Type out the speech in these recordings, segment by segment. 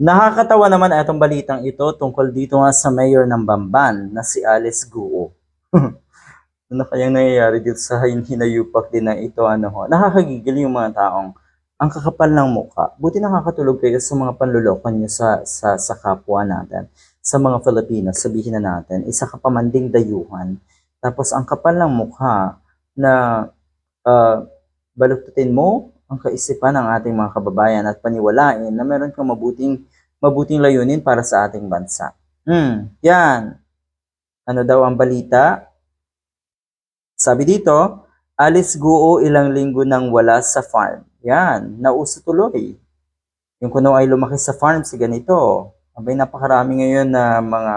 Nakakatawa naman itong balitang ito tungkol dito nga sa mayor ng Bamban na si Alice Guo. ano kayang nangyayari dito sa hin- hinayupak din na ito? Ano ho? Nakakagigil yung mga taong ang kakapal ng mukha. Buti nakakatulog kayo sa mga panluloko nyo sa, sa, sa kapwa natin. Sa mga Filipino, sabihin na natin, isa ka pamanding dayuhan. Tapos ang kapal ng mukha na uh, baluktutin mo ang kaisipan ng ating mga kababayan at paniwalain na meron kang mabuting mabuting layunin para sa ating bansa. Hmm, yan. Ano daw ang balita? Sabi dito, Alice Guo ilang linggo nang wala sa farm. Yan, nauso tuloy. Yung kuno ay lumaki sa farm si ganito. Abay, napakarami ngayon na mga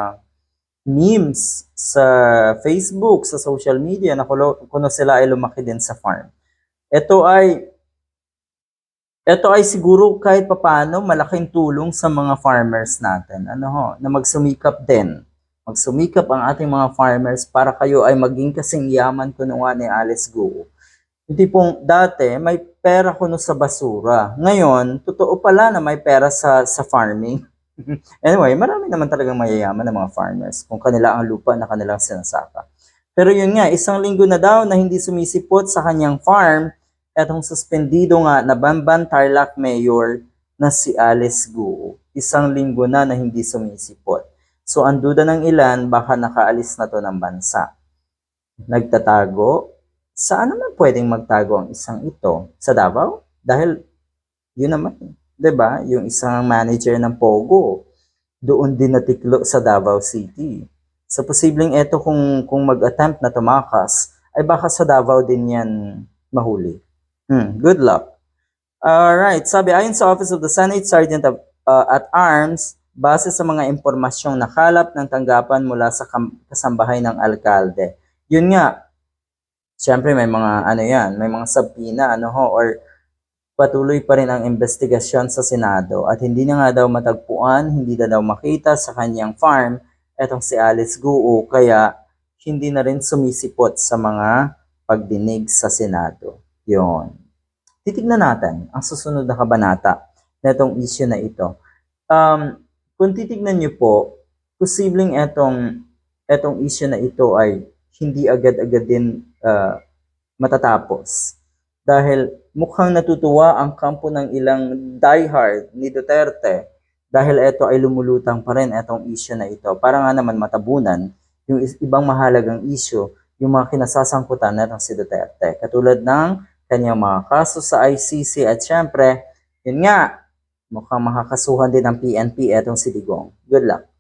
memes sa Facebook, sa social media na kuno, sila ay lumaki din sa farm. Ito ay ito ay siguro kahit papano malaking tulong sa mga farmers natin. Ano ho, na magsumikap din. Magsumikap ang ating mga farmers para kayo ay maging kasing yaman kuno nga ni Alice Go. Hindi pong dati may pera kuno sa basura. Ngayon, totoo pala na may pera sa sa farming. anyway, marami naman talagang mayayaman ng mga farmers kung kanila ang lupa na kanilang sinasaka. Pero yun nga, isang linggo na daw na hindi sumisipot sa kanyang farm etong suspendido nga na Bamban Tarlac Mayor na si Alice Guo. Isang linggo na na hindi sumisipot. So ang duda ng ilan, baka nakaalis na to ng bansa. Nagtatago? Saan naman pwedeng magtago ang isang ito? Sa Davao? Dahil yun naman, 'di ba? Yung isang manager ng Pogo, doon din natiklo sa Davao City. Sa posibleng ito kung kung mag-attempt na tumakas, ay baka sa Davao din yan mahuli. Hmm, good luck. Alright, sabi ayon sa Office of the Senate Sergeant of, uh, at Arms, base sa mga impormasyong nakalap ng tanggapan mula sa kasambahay ng alkalde. Yun nga, syempre may mga ano yan, may mga sabina ano ho, or patuloy pa rin ang investigasyon sa Senado at hindi na nga daw matagpuan, hindi na daw makita sa kanyang farm etong si Alice Guo kaya hindi na rin sumisipot sa mga pagdinig sa Senado. Yon. Titignan natin ang susunod na kabanata na itong issue na ito. Um, kung titignan niyo po, posibleng etong, etong issue na ito ay hindi agad-agad din uh, matatapos. Dahil mukhang natutuwa ang kampo ng ilang diehard ni Duterte dahil ito ay lumulutang pa rin itong issue na ito. Para nga naman matabunan yung ibang mahalagang issue, yung mga kinasasangkutan na si Duterte. Katulad ng kanyang mga kaso sa ICC at syempre, yun nga, mukhang makakasuhan din ng PNP etong si Digong. Good luck.